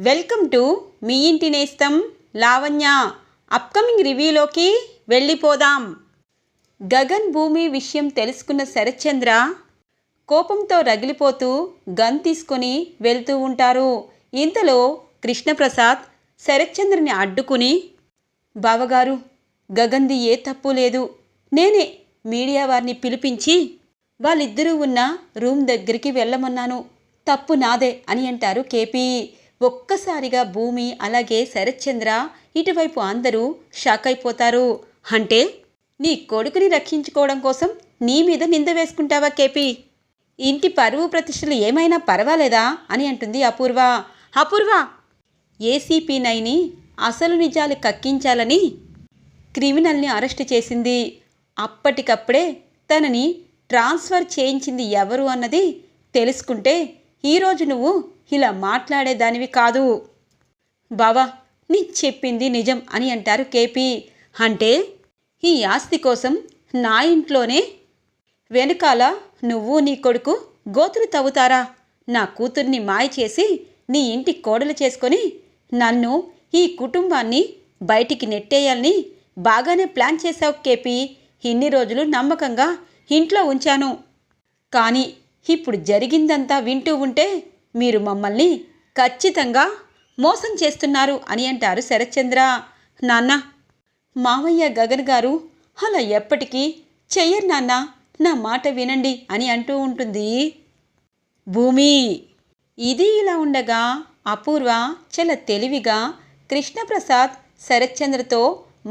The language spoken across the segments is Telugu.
వెల్కమ్ టు మీ ఇంటి నేస్తం లావణ్య. అప్కమింగ్ రివ్యూలోకి వెళ్ళిపోదాం. గగన్ భూమి విషయం తెలుసుకున్న శరత్చంద్ర కోపంతో రగిలిపోతూ గన్ తీసుకొని వెళ్తూ ఉంటారు. ఇంతలో కృష్ణప్రసాద్ శరత్చంద్రని అడ్డుకుని బావగారు గగన్ది ఏ తప్పు లేదు. నేనే మీడియా వారిని పిలిపించి వాళ్ళిద్దరూ ఉన్న రూమ్ దగ్గరికి వెళ్ళమన్నాను. తప్పు నాదే అని అంటారు కేపీ. ఒక్కసారిగా భూమి అలాగే శరత్చంద్ర ఇటువైపు అందరూ షాక్ అయిపోతారు అంటే నీ కొడుకుని రక్షించుకోవడం కోసం నీ మీద నింద వేసుకుంటావా కేపీ? ఇంటి పరువు ప్రతిష్టలు ఏమైనా పర్వాలేదా? అని అంటుంది అపూర్వ. అపూర్వ! ఏసీపీ నైని అసలు నిజాలు కక్కించాలని క్రిమినల్ని అరెస్ట్ చేసింది. అప్పటికప్పుడే తనని ట్రాన్స్ఫర్ చేయించింది ఎవరు అన్నది తెలుసుకుంటే ఈరోజు నువ్వు ఇలా మాట్లాడేదానివి కాదు. బావా నీ చెప్పింది నిజం అని అంటారు కేపీ. అంటే ఈ ఆస్తి కోసం నా ఇంట్లోనే వెనకాల నువ్వు నీ కొడుకు గోతులు తవ్వుతారా? నా కూతుర్ని మాయ చేసి నీ ఇంటి కోడలు చేసుకొని నన్ను ఈ కుటుంబాన్ని బయటికి నెట్టేయాలని బాగానే ప్లాన్ చేశావు కేపీ. ఇన్ని రోజులు నమ్మకంగా ఇంట్లో ఉంచాను. కానీ ఇప్పుడు జరిగిందంతా వింటూ ఉంటే మీరు మమ్మల్ని ఖచ్చితంగా మోసం చేస్తున్నారు అని అంటారు శరత్చంద్ర. నాన్న మావయ్య గగన్ గారు అలా ఎప్పటికీ చెయ్యరు నాన్న నా మాట వినండి అని అంటూ ఉంటుంది. భూమి ఇది ఇలా ఉండగా అపూర్వ చాలా తెలివిగా కృష్ణప్రసాద్ శరత్చంద్రతో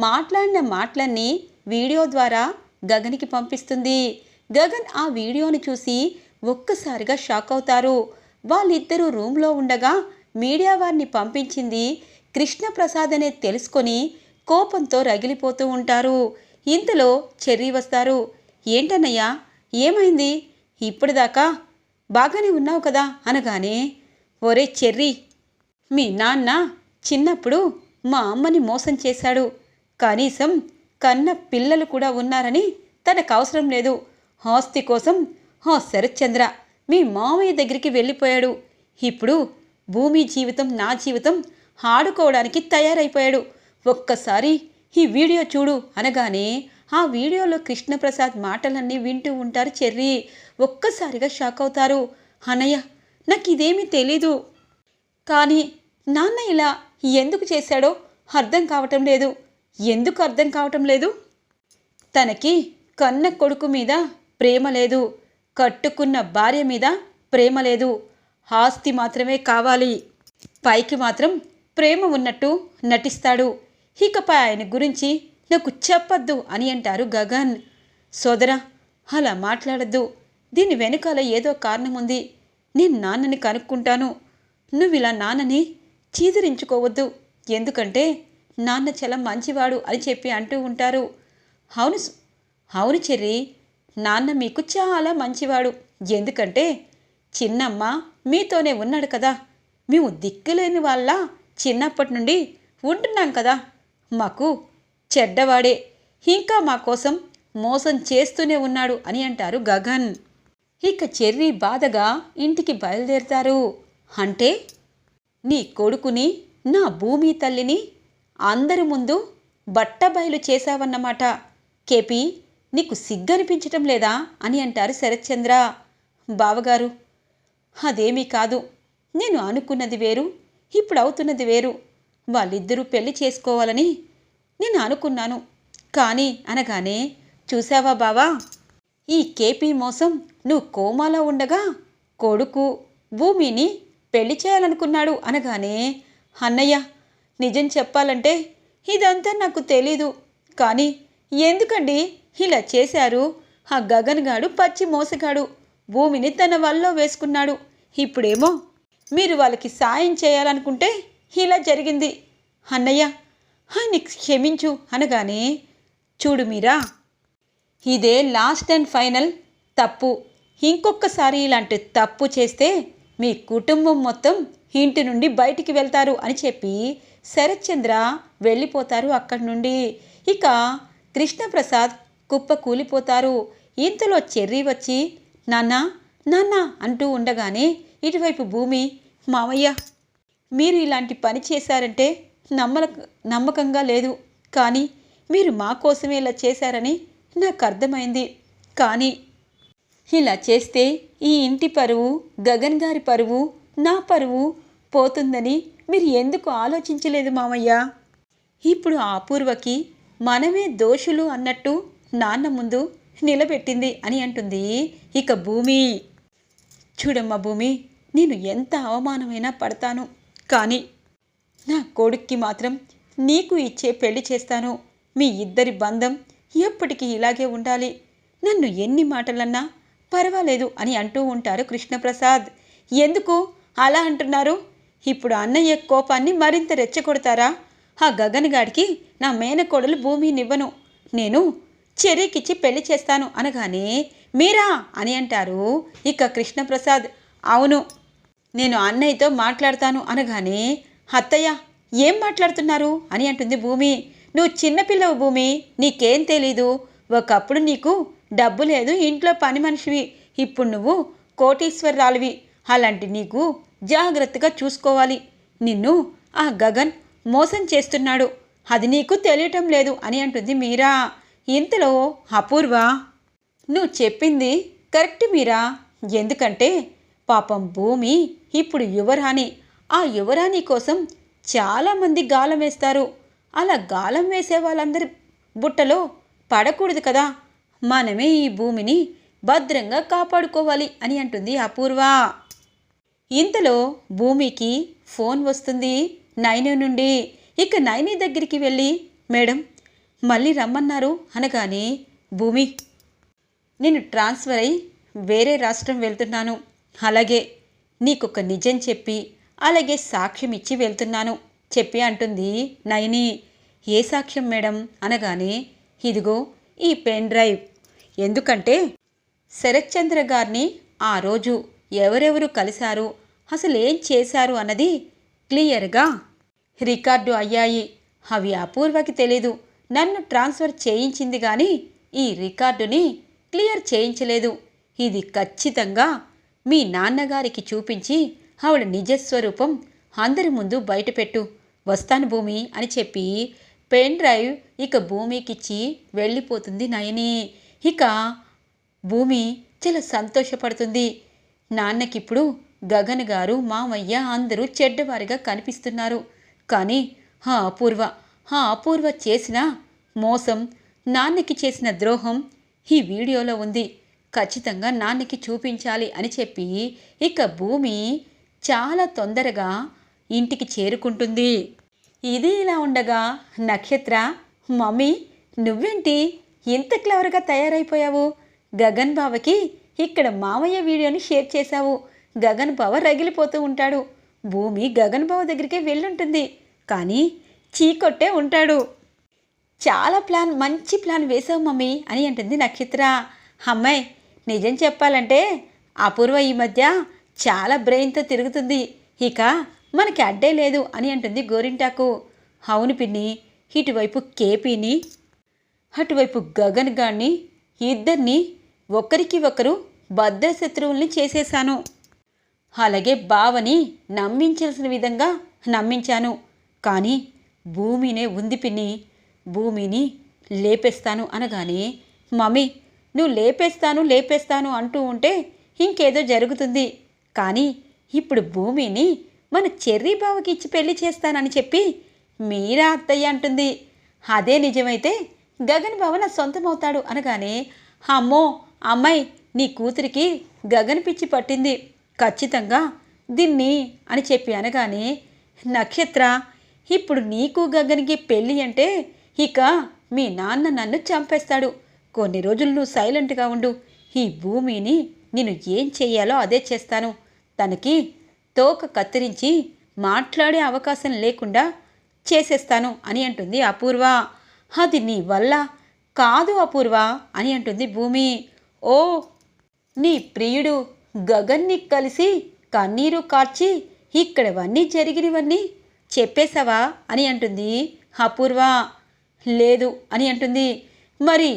మాట్లాడిన మాటలన్నీ వీడియో ద్వారా గగన్కి పంపిస్తుంది. గగన్ ఆ వీడియోని చూసి ఒక్కసారిగా షాక్ అవుతారు. వాళ్ళిద్దరూ రూమ్లో ఉండగా మీడియా వారిని పంపించింది కృష్ణప్రసాద్ అనే తెలుసుకొని కోపంతో రగిలిపోతూ ఉంటారు. ఇంతలో చెర్రీ వస్తారు. ఏంటన్నయ్యా ఏమైంది? ఇప్పటిదాకా బాగానే ఉన్నావు కదా? అనగానే ఒరే చెర్రీ మీ నాన్న చిన్నప్పుడు మా అమ్మని మోసం చేశాడు. కనీసం కన్న పిల్లలు కూడా ఉన్నారని తనకు అవసరం లేదు. ఆస్తి కోసం ఆ శరత్చంద్ర మీ మామయ్య దగ్గరికి వెళ్ళిపోయాడు. ఇప్పుడు భూమి జీవితం నా జీవితం ఆడుకోవడానికి తయారైపోయాడు. ఒక్కసారి ఈ వీడియో చూడు అనగానే ఆ వీడియోలో కృష్ణప్రసాద్ మాటలన్నీ వింటూ ఉంటారు చెర్రీ. ఒక్కసారిగా షాక్ అవుతారు. అనయ్య నాకు ఇదేమీ తెలీదు. కానీ నాన్న ఇలా ఎందుకు చేశాడో అర్థం కావటం లేదు. ఎందుకు అర్థం కావటం లేదు? తనకి కన్న కొడుకు మీద ప్రేమ లేదు. కట్టుకున్న భార్య మీద ప్రేమ లేదు. ఆస్తి మాత్రమే కావాలి. పైకి మాత్రం ప్రేమ ఉన్నట్టు నటిస్తాడు. ఇకపై ఆయన గురించి నాకు చెప్పొద్దు అని అంటారు గగన్. సోదరా అలా మాట్లాడద్దు. దీని వెనుకాల ఏదో కారణం ఉంది నేను నాన్నని కనుక్కుంటాను. నువ్వు ఇలా నాన్నని చీదరించుకోవద్దు. ఎందుకంటే నాన్న చాలా మంచివాడు అని చెప్పి అంటూ ఉంటారు. అవును అవును చెర్రి. నాన్న మీకు చాలా మంచివాడు. ఎందుకంటే చిన్నమ్మ మీతోనే ఉన్నాడు కదా. మేము దిక్కులేని వాళ్ళ చిన్నప్పటి నుండి ఉంటున్నాం కదా. మాకు చెడ్డవాడే. ఇంకా మా కోసం మోసం చేస్తూనే ఉన్నాడు అని అంటారు గగన్. ఇక చెర్రీ బాధగా ఇంటికి బయలుదేరుతారు. అంటే నీ కొడుకుని నా భూమి తల్లిని అందరి ముందు బట్టబయలు చేశావన్నమాట. కేపీ నీకు సిగ్గనిపించటం లేదా? అని అంటారు శరత్చంద్ర. బావగారు అదేమీ కాదు. నేను అనుకున్నది వేరు ఇప్పుడు అవుతున్నది వేరు. వాళ్ళిద్దరూ పెళ్ళి చేసుకోవాలని నేను అనుకున్నాను. కానీ అనగానే చూసావా బావా? ఈ కేపీ మోసం నువ్వు కోమాలో ఉండగా కొడుకు భూమిని పెళ్ళి చేయాలనుకున్నాడు అనగానే అన్నయ్య నిజం చెప్పాలంటే ఇదంతా నాకు తెలీదు. కానీ ఎందుకండి ఇలా చేశారు. ఆ గగన్గాడు పచ్చి మోసగాడు. భూమిని తన వల్లో వేసుకున్నాడు. ఇప్పుడేమో మీరు వాళ్ళకి సాయం చేయాలనుకుంటే ఇలా జరిగింది. అన్నయ్య ఆయన్ని క్షమించు అనగానే చూడు మీరా ఇదే లాస్ట్ అండ్ ఫైనల్ తప్పు. ఇంకొకసారి ఇలాంటి తప్పు చేస్తే మీ కుటుంబం మొత్తం ఇంటి నుండి బయటికి వెళ్తారు అని చెప్పి శరత్చంద్ర వెళ్ళిపోతారు అక్కడి నుండి. ఇక కృష్ణప్రసాద్ కుప్ప కూలిపోతారు. ఇంతలో చెర్రీ వచ్చి నాన్న నాన్న అంటూ ఉండగానే ఇటువైపు భూమి మామయ్య మీరు ఇలాంటి పని చేశారంటే నమ్మల నమ్మకంగా లేదు. కానీ మీరు మా కోసమే ఇలా చేశారని నాకు అర్థమైంది. కానీ ఇలా చేస్తే ఈ ఇంటి పరువు గగన్ గారి పరువు నా పరువు పోతుందని మీరు ఎందుకు ఆలోచించలేదు మామయ్య ఇప్పుడు ఆ అపూర్వకి మనమే దోషులు అన్నట్టు నాన్న ముందు నిలబెట్టింది అని అంటుంది. ఇక భూమి. చూడమ్మా భూమి నేను ఎంత అవమానమైనా పడతాను. కానీ నా కొడుక్కి మాత్రం నీకు ఇచ్చే పెళ్ళి చేస్తాను. మీ ఇద్దరి బంధం ఎప్పటికీ ఇలాగే ఉండాలి. నన్ను ఎన్ని మాటలన్నా పర్వాలేదు అని అంటూ ఉంటారు కృష్ణప్రసాద్. ఎందుకు అలా అంటున్నారు? ఇప్పుడు అన్నయ్య కోపాన్ని మరింత రెచ్చగొడతారా? ఆ గగన్ గాడికి నా మేనకోడలు భూమినివ్వను. నేను చెరీకిచ్చి పెళ్ళి చేస్తాను అనగానే మీరా? అని అంటారు. ఇక కృష్ణప్రసాద్ అవును నేను అన్నయ్యతో మాట్లాడతాను అనగానే అత్తయ్య ఏం మాట్లాడుతున్నారు? అని అంటుంది భూమి. నువ్వు చిన్నపిల్లవు భూమి నీకేం తెలీదు. ఒకప్పుడు నీకు డబ్బు లేదు ఇంట్లో పని మనిషివి. ఇప్పుడు నువ్వు కోటీశ్వరరాలివి. అలాంటి నీకు జాగ్రత్తగా చూసుకోవాలి. నిన్ను ఆ గగన్ మోసం చేస్తున్నాడు. అది నీకు తెలియటం లేదు అని అంటుంది మీరా. ఇంతలో అపూర్వ నువ్వు చెప్పింది కరెక్ట్ మీరా? ఎందుకంటే పాపం భూమి ఇప్పుడు యువరాణి. ఆ యువరాణి కోసం చాలామంది గాలం వేస్తారు. అలా గాలం వేసే వాళ్ళందరి బుట్టలో పడకూడదు కదా. మనమే ఈ భూమిని భద్రంగా కాపాడుకోవాలి అని అంటుంది అపూర్వ. ఇంతలో భూమికి ఫోన్ వస్తుంది నైని నుండి. ఇక నైని దగ్గరికి వెళ్ళి మేడం మళ్ళీ రమ్మన్నారు అనగానే భూమి నేను ట్రాన్స్ఫర్ అయి వేరే రాష్ట్రం వెళ్తున్నాను. అలాగే నీకొక నిజం చెప్పి అలాగే సాక్ష్యం ఇచ్చి వెళ్తున్నాను చెప్పి అంటుంది నయని. ఏ సాక్ష్యం మేడం? అనగానే ఇదిగో ఈ పెన్ డ్రైవ్. ఎందుకంటే శరత్చంద్ర గారిని ఆ రోజు ఎవరెవరు కలిశారు అసలు ఏం చేశారు అన్నది క్లియర్గా రికార్డు అయ్యాయి. అవి అపూర్వకి తెలీదు. నన్ను ట్రాన్స్ఫర్ చేయించింది కానీ ఈ రికార్డుని క్లియర్ చేయించలేదు. ఇది ఖచ్చితంగా మీ నాన్నగారికి చూపించి ఆవిడ నిజస్వరూపం అందరి ముందు బయటపెట్టు. వస్తాను భూమి అని చెప్పి పెన్ డ్రైవ్ ఇక భూమికిచ్చి వెళ్ళిపోతుంది నయని. ఇక భూమి చాలా సంతోషపడుతుంది. నాన్నకిప్పుడు గగన్ గారు మామయ్య అందరూ చెడ్డవారిగా కనిపిస్తున్నారు. కానీ అపూర్వ ఆ అపూర్వ చేసిన మోసం నాన్నకి చేసిన ద్రోహం ఈ వీడియోలో ఉంది. ఖచ్చితంగా నాన్నకి చూపించాలి అని చెప్పి ఇక భూమి చాలా తొందరగా ఇంటికి చేరుకుంటుంది. ఇది ఇలా ఉండగా నక్షత్ర మమ్మీ నువ్వేంటి ఇంత క్లవర్గా తయారైపోయావు? గగన్ బావకి ఇక్కడ మామయ్య వీడియోని షేర్ చేశావు. గగన్ బావ రగిలిపోతూ ఉంటాడు. భూమి గగన్ బావ దగ్గరికే వెళ్ళుంటుంది. కానీ చీకొట్టే ఉంటాడు. చాలా ప్లాన్ మంచి ప్లాన్ వేసావు మమ్మీ అని అంటుంది నక్షత్ర. అమ్మాయి నిజం చెప్పాలంటే అపూర్వ ఈ మధ్య చాలా బ్రెయిన్తో తిరుగుతుంది. ఇక మనకి అడ్డే లేదు అని అంటుంది గోరింటాకు. అవును పిన్ని ఇటువైపు కేపీని అటువైపు గగన్ గాన్ని ఇద్దరిని ఒకరికి ఒకరు బద్ద శత్రువుల్ని చేసేశాను. అలాగే బావని నమ్మించాల్సిన విధంగా నమ్మించాను. కానీ భూమినే ఉంది పిన్ని భూమిని లేపేస్తాను అనగానే మమ్మీ నువ్వు లేపేస్తాను లేపేస్తాను అంటూ ఉంటే ఇంకేదో జరుగుతుంది. కానీ ఇప్పుడు భూమిని మన చెర్రీ బావకి ఇచ్చి పెళ్ళి చేస్తానని చెప్పి మీరా అత్తయ్య అంటుంది. అదే నిజమైతే గగన్ బావ నా సొంతమవుతాడు అనగానే అమ్మో అమ్మాయి నీ కూతురికి గగన్ పిచ్చి పట్టింది. ఖచ్చితంగా దీన్ని అని చెప్పి అనగానే నక్షత్ర ఇప్పుడు నీకు గగన్కి పెళ్ళి అంటే ఇక మీ నాన్న నన్ను చంపేస్తాడు. కొన్ని రోజులు నువ్వు సైలెంట్గా ఉండు. ఈ భూమిని నేను ఏం చేయాలో అదే చేస్తాను. తనకి తోక కత్తిరించి మాట్లాడే అవకాశం లేకుండా చేసేస్తాను అని అంటుంది అపూర్వ. అది నీ వల్ల కాదు అపూర్వ అని అంటుంది భూమి. ఓ నీ ప్రియుడు గగన్ని కలిసి కన్నీరు కార్చి ఇక్కడవన్నీ జరిగినవన్నీ చెప్పేశావా? అని అంటుంది. అపూర్వ లేదు అని అంటుంది. మరి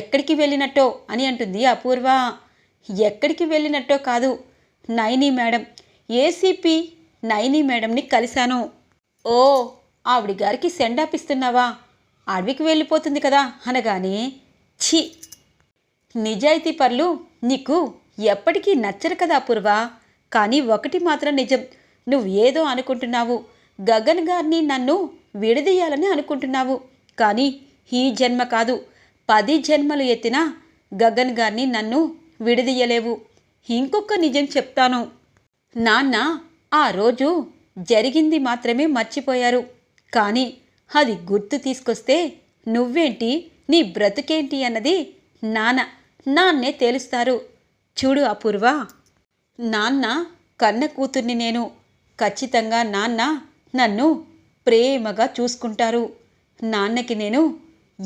ఎక్కడికి వెళ్ళినట్టో? అని అంటుంది అపూర్వ. ఎక్కడికి వెళ్ళినట్టో కాదు. నైని మేడం ఏసీపీ నైని మేడంని కలిశాను. ఓ ఆవిడ గారికి సెండాప్ ఇస్తున్నావా? అడవికి వెళ్ళిపోతుంది కదా అనగానే ఛీ! నిజాయితీ పర్లు నీకు ఎప్పటికీ నచ్చరు కదా అపూర్వ. కానీ ఒకటి మాత్రం నిజం. నువ్వు ఏదో అనుకుంటున్నావు. గగన్ గారిని నన్ను విడదీయాలని అనుకుంటున్నావు. కానీ ఈ జన్మ కాదు. పది జన్మలు ఎత్తినా గగన్ గారిని నన్ను విడదీయలేవు. ఇంకొక నిజం చెప్తాను. నాన్న ఆ రోజు జరిగింది మాత్రమే మర్చిపోయారు. కానీ అది గుర్తు తీసుకొస్తే నువ్వేంటి నీ బ్రతుకేంటి అన్నది నాన్న నాన్నే తేలుస్తారు. చూడు అపూర్వ. నాన్న కన్న కూతుర్ని నేను. ఖచ్చితంగా నాన్న నన్ను ప్రేమగా చూసుకుంటారు. నాన్నకి నేను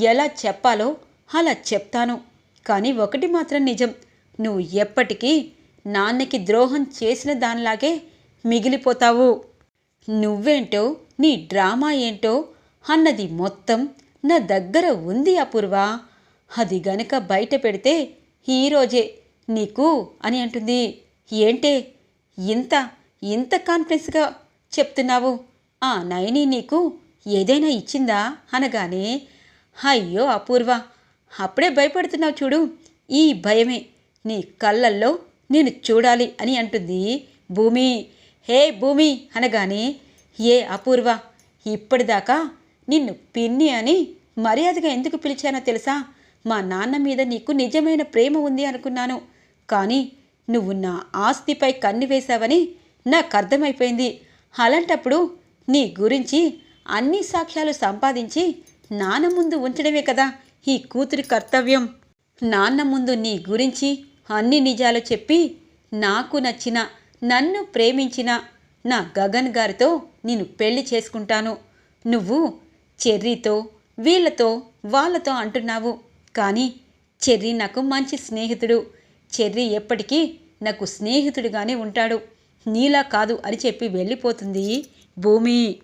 ఎలా చెప్పాలో అలా చెప్తాను. కానీ ఒకటి మాత్రం నిజం. నువ్వు ఎప్పటికీ నాన్నకి ద్రోహం చేసిన దానిలాగే మిగిలిపోతావు. నువ్వేంటో నీ డ్రామా ఏంటో అన్నది మొత్తం నా దగ్గర ఉంది అపూర్వ. అది గనక బయట పెడితే ఈరోజే నీకు అని అంటుంది. ఏంటే? ఇంత ఇంత కాన్ఫిడెన్స్గా చెప్తున్నావు. ఆ నయని నీకు ఏదైనా ఇచ్చిందా? అనగానే అయ్యో అపూర్వ అప్పుడే భయపడుతున్నావు చూడు. ఈ భయమే నీ కళ్ళల్లో నేను చూడాలి అని అంటుంది భూమి. హే భూమి అనగానే ఏ అపూర్వ ఇప్పటిదాకా నిన్ను పిన్ని అని మర్యాదగా ఎందుకు పిలిచానో తెలుసా? మా నాన్న మీద నీకు నిజమైన ప్రేమ ఉంది అనుకున్నాను. కానీ నువ్వు నా ఆస్తిపై కన్ను వేశావని నాకు అర్థమైపోయింది. అలాంటప్పుడు నీ గురించి అన్ని సాక్ష్యాలు సంపాదించి నాన్న ముందు ఉంచడమే కదా ఈ కూతురి కర్తవ్యం. నాన్న ముందు నీ గురించి అన్ని నిజాలు చెప్పి నాకు నచ్చిన నన్ను ప్రేమించిన నా గగన్ గారితో నేను పెళ్ళి చేసుకుంటాను. నువ్వు చెర్రీతో వీళ్ళతో వాళ్ళతో అంటున్నావు. కానీ చెర్రీ నాకు మంచి స్నేహితుడు. చెర్రీ ఎప్పటికీ నాకు స్నేహితుడిగానే ఉంటాడు. నీలా కాదు అని చెప్పి వెళ్ళిపోతుంది. భూమి.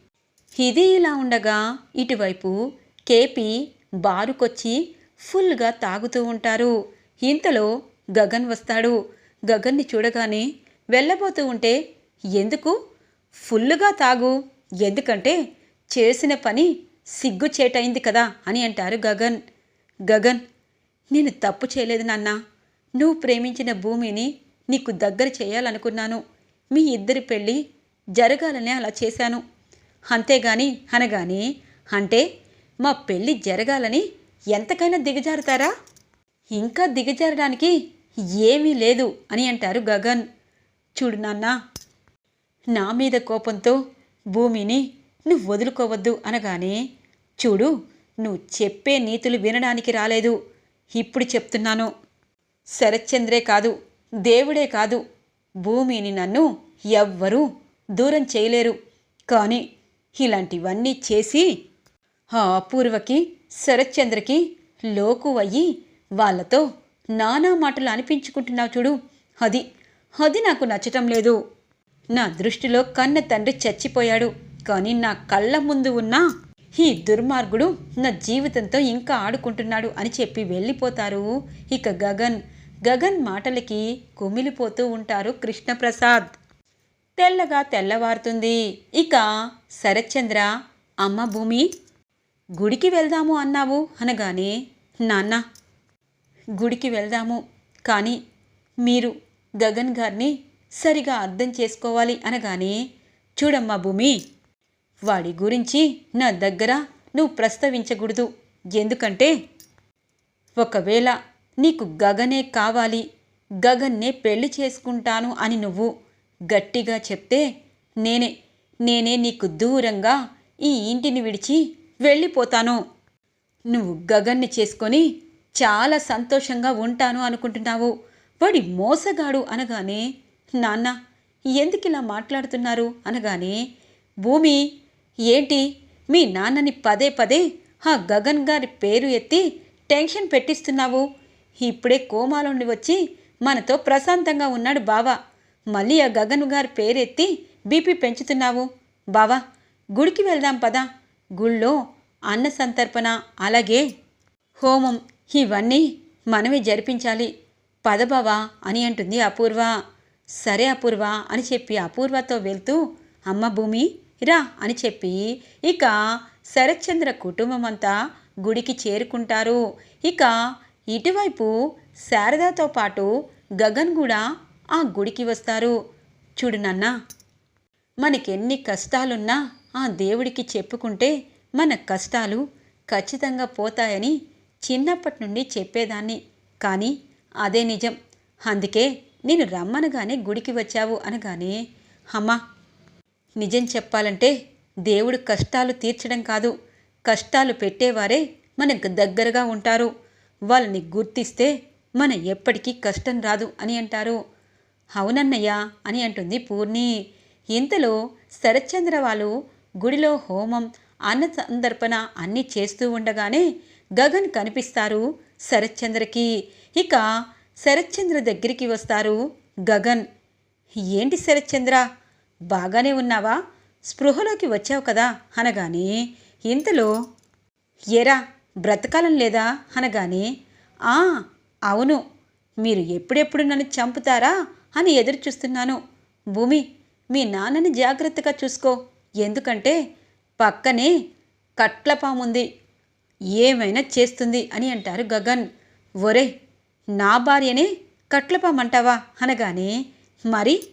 ఇది ఇలా ఉండగా ఇటువైపు కేపీ బారుకొచ్చి ఫుల్గా తాగుతూ ఉంటారు. ఇంతలో గగన్ వస్తాడు. గగన్ని చూడగానే వెళ్ళబోతూ ఉంటే ఎందుకు? ఫుల్లుగా తాగు. ఎందుకంటే చేసిన పని సిగ్గుచేటైంది కదా అని అంటారు గగన్. గగన్ నేను తప్పు చేయలేదు నాన్న. నువ్వు ప్రేమించిన భూమిని నీకు దగ్గర చేయాలనుకున్నాను. మీ ఇద్దరి పెళ్ళి జరగాలని అలా చేశాను. అంతేగాని అనగాని అంటే మా పెళ్ళి జరగాలని ఎంతకైనా దిగజారుతారా? ఇంకా దిగజారడానికి ఏమీ లేదు అని అంటారు గగన్. చూడు నాన్న నా మీద కోపంతో భూమిని నువ్వు వదులుకోవద్దు అనగానే చూడు నువ్వు చెప్పే నీతులు వినడానికి రాలేదు. ఇప్పుడు చెప్తున్నాను. శరత్చంద్రే కాదు దేవుడే కాదు భూమిని నన్ను ఎవ్వరూ దూరం చేయలేరు. కానీ ఇలాంటివన్నీ చేసి ఆ అపూర్వకి శరత్చంద్రకి లోకు అయ్యి వాళ్ళతో నానా మాటలు అనిపించుకుంటున్నావు చూడు. అది అది నాకు నచ్చటం లేదు. నా దృష్టిలో కన్న తండ్రి చచ్చిపోయాడు. కానీ నా కళ్ళ ముందు ఉన్న ఈ దుర్మార్గుడు నా జీవితంతో ఇంకా ఆడుకుంటున్నాడు అని చెప్పి వెళ్ళిపోతారు. ఇక గగన్ గగన్ మాటలకి కుమిలిపోతూ ఉంటారు కృష్ణప్రసాద్. తెల్లగా తెల్లవారుతుంది. ఇక శరత్చంద్ర అమ్మ భూమి గుడికి వెళ్దాము అన్నావు? అనగానే నాన్న గుడికి వెళ్దాము. కానీ మీరు గగన్ గారిని సరిగా అర్థం చేసుకోవాలి. అనగానే చూడమ్మా భూమి వాడి గురించి నా దగ్గర నువ్వు ప్రస్తావించకూడదు. ఎందుకంటే ఒకవేళ నీకు గగనే కావాలి గగన్నే పెళ్ళి చేసుకుంటాను అని నువ్వు గట్టిగా చెప్తే నేనే నేనే నీకు దూరంగా ఈ ఇంటిని విడిచి వెళ్ళిపోతాను. నువ్వు గగన్ని చేసుకొని చాలా సంతోషంగా ఉంటాను అనుకుంటున్నావు. వాడి మోసగాడు అనగానే నాన్న ఎందుకు ఇలా మాట్లాడుతున్నారు? అనగానే భూమి ఏంటి? మీ నాన్నని పదే పదే ఆ గగన్ గారి పేరు ఎత్తి టెన్షన్ పెట్టిస్తున్నావు. ఇప్పుడే కోమాలోండి వచ్చి మనతో ప్రశాంతంగా ఉన్నాడు బావా. మళ్ళీ ఆ గగన్ గారి పేరెత్తి బీపీ పెంచుతున్నావు. బావా గుడికి వెళ్దాం పదా. గుళ్ళో అన్న సంతర్పణ అలాగే హోమం. ఇవన్నీ మనమే జరిపించాలి. పదబావా అని అంటుంది అపూర్వ. సరే అపూర్వ అని చెప్పి అపూర్వతో వెళ్తూ అమ్మ భూమి రా అని చెప్పి ఇక శరత్చంద్ర కుటుంబం అంతా గుడికి చేరుకుంటారు. ఇక ఇటువైపు శారదాతో పాటు గగన్ కూడా ఆ గుడికి వస్తారు. చూడు నాన్న మనకెన్ని కష్టాలున్నా ఆ దేవుడికి చెప్పుకుంటే మన కష్టాలు ఖచ్చితంగా పోతాయని చిన్నప్పటి నుండి చెప్పేదాన్ని. కానీ అదే నిజం. అందుకే నేను రమ్మనగానే గుడికి వచ్చావు అనగానే అమ్మా నిజం చెప్పాలంటే దేవుడు కష్టాలు తీర్చడం కాదు. కష్టాలు పెట్టేవారే మనకు దగ్గరగా ఉంటారు. వాళ్ళని గుర్తిస్తే మన ఎప్పటికీ కష్టం రాదు అని అంటారు. అవునన్నయ్య అని అంటుంది పూర్ణి. ఇంతలో శరత్చంద్ర వాళ్ళు గుడిలో హోమం అన్న సందర్పణ అన్నీ చేస్తూ ఉండగానే గగన్ కనిపిస్తారు శరత్చంద్రకి. ఇక శరత్చంద్ర దగ్గరికి వస్తారు గగన్. ఏంటి శరత్చంద్ర బాగానే ఉన్నావా? స్పృహలోకి వచ్చావు కదా అనగానే ఇంతలో ఎరా బ్రతకాలం లేదా? అనగానే ఆ అవును. మీరు ఎప్పుడెప్పుడు నన్ను చంపుతారా? అని ఎదురు చూస్తున్నాను. భూమి మీ నాన్నని జాగ్రత్తగా చూసుకో. ఎందుకంటే పక్కనే కట్లపాముంది ఏమైనా చేస్తుంది అని అంటారు గగన్. ఒరే నా భార్యనే కట్లపామంటావా? అనగానే మరి?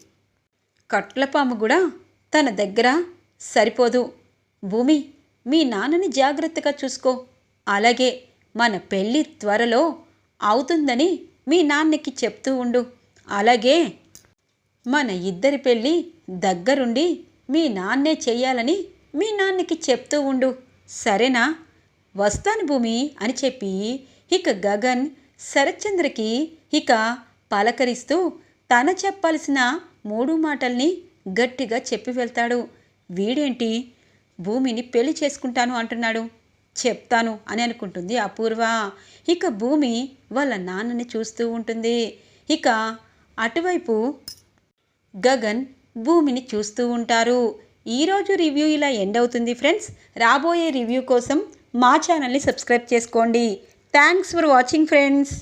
కట్లపాము కూడా తన దగ్గర సరిపోదు. భూమి మీ నాన్నని జాగ్రత్తగా చూసుకో. అలాగే మన పెళ్ళి త్వరలో అవుతుందని మీ నాన్నకి చెప్తూ ఉండు. అలాగే మన ఇద్దరి పెళ్ళి దగ్గరుండి మీ నాన్నే చెయ్యాలని మీ నాన్నకి చెప్తూ ఉండు. సరేనా? వస్తాను భూమి అని చెప్పి ఇక గగన్ శరత్చంద్రకి ఇక పలకరిస్తూ తన చెప్పాల్సిన మూడు మాటల్ని గట్టిగా చెప్పి వెళ్తాడు. వీడేంటి? భూమిని పెళ్ళి చేసుకుంటాను అంటున్నాడు. చెప్తాను అని అనుకుంటుంది అపూర్వ. ఇక భూమి వాళ్ళ నాన్నని చూస్తూ ఉంటుంది. ఇక అటువైపు గగన్ భూమిని చూస్తూ ఉంటారు. ఈరోజు రివ్యూ ఇలా ఎండ్ అవుతుంది ఫ్రెండ్స్. రాబోయే రివ్యూ కోసం మా ఛానల్ని సబ్స్క్రైబ్ చేసుకోండి. Thanks for watching friends